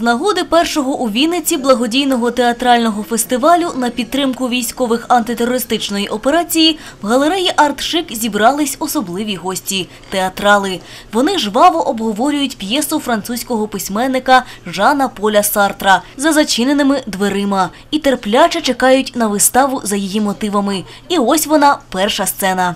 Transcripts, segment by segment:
нагоди першого у Вінниці благодійного театрального фестивалю на підтримку військових антитерористичної операції в галереї «Артшик» зібрались особливі гості – театрали. Вони жваво обговорюють п'єсу французького письменника Жана Поля Сартра за зачиненими дверима і терпляче чекають на виставу за її мотивами. І ось вона – перша сцена.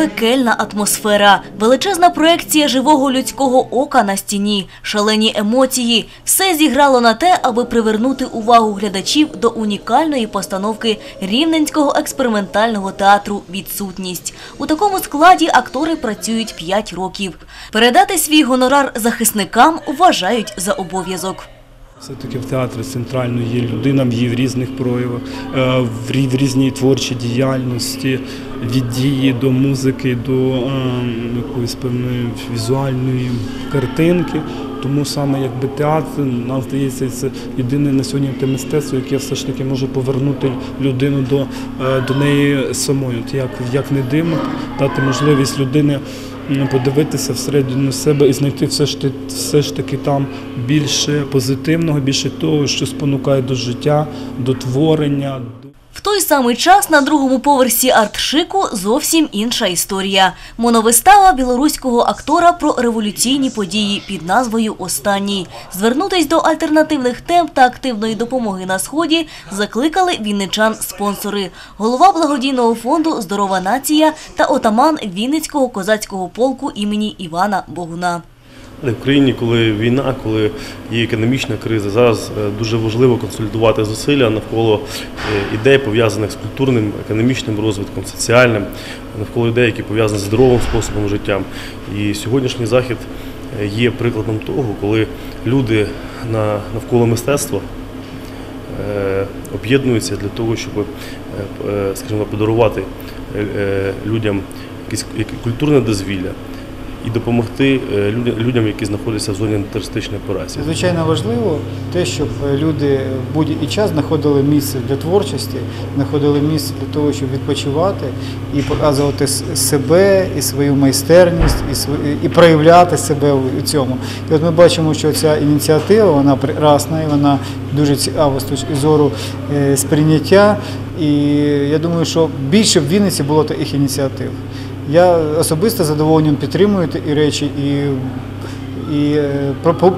Пекельна атмосфера, величезна проекція живого людського ока на стіні, шалені емоції – все зіграло на те, аби привернути увагу глядачів до унікальної постановки Рівненського експериментального театру «Відсутність». У такому складі актори працюють 5 років. Передати свій гонорар захисникам вважають за обов'язок. Все-таки в театрі центрально є людина в її в різних проявах, е, в різній творчій діяльності, від дії до музики, до е, якоїсь певної візуальної картинки. Тому саме якби театр, нам здається, це єдине на сьогодні те мистецтво, яке все ж таки може повернути людину до, е, до неї самої. От як, як не дивно, дати можливість людини подивитися всередину себе і знайти все ж, все ж таки там більше позитивного, більше того, що спонукає до життя, до творення. В той самий час на другому поверсі артшику зовсім інша історія. Моновистава білоруського актора про революційні події під назвою «Останній». Звернутись до альтернативних тем та активної допомоги на Сході закликали вінничан-спонсори. Голова благодійного фонду «Здорова нація» та отаман Вінницького козацького полку імені Івана Богуна. В країні, коли війна, коли є економічна криза, зараз е, дуже важливо консолідувати зусилля навколо е, ідей, пов'язаних з культурним, економічним розвитком, соціальним, навколо ідей, які пов'язані з здоровим способом життя. І сьогоднішній захід е, є прикладом того, коли люди навколо мистецтва об'єднуються для того, щоб, скажімо, подарувати людям якесь культурне дозвілля і допомогти е, людям, які знаходяться в зоні антитерористичної операції. Звичайно важливо те, щоб люди в будь-який час знаходили місце для творчості, знаходили місце для того, щоб відпочивати і показувати себе і свою майстерність, і, св- і проявляти себе у у цьому. І от ми бачимо, що ця ініціатива вона прекрасна і вона дуже цікава з точки зору е, сприйняття. І я думаю, що більше в Вінниці було таких ініціатив. Я особисто задоволенням підтримую ті речі і і е,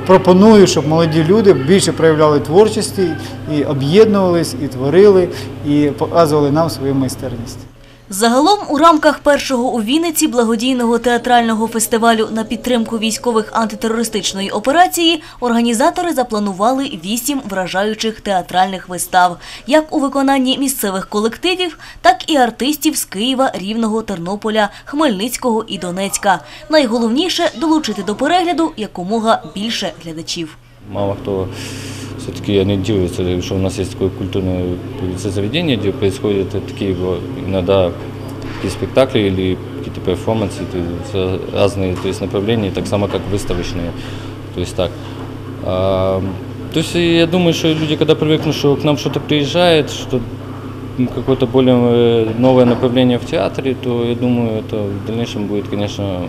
пропоную, щоб молоді люди більше проявляли творчості і об'єднувались, і творили, і показували нам свою майстерність. Загалом у рамках першого у Вінниці благодійного театрального фестивалю на підтримку військових антитерористичної операції організатори запланували вісім вражаючих театральних вистав, як у виконанні місцевих колективів, так і артистів з Києва, Рівного, Тернополя, Хмельницького і Донецька. Найголовніше долучити до перегляду якомога більше глядачів. Мало кто все-таки ориентируется, что у нас есть такое культурное заведение, где происходят такие иногда такие спектакли или какие-то перформансы, разные то есть, направления, так само как выставочные. То есть так. А, то есть я думаю, что люди, когда привыкнут, что к нам что-то приезжает, что какое-то более э, новое направление в театре, то я думаю, это в дальнейшем будет, конечно,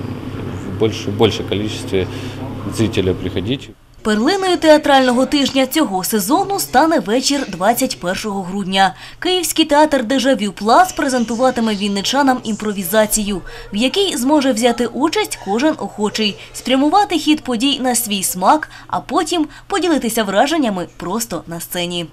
в больше, большее количестве зрителей приходить. Перлиною театрального тижня цього сезону стане вечір 21 грудня. Київський театр «Дежавю Плас» презентуватиме вінничанам імпровізацію, в якій зможе взяти участь кожен охочий, спрямувати хід подій на свій смак, а потім поділитися враженнями просто на сцені.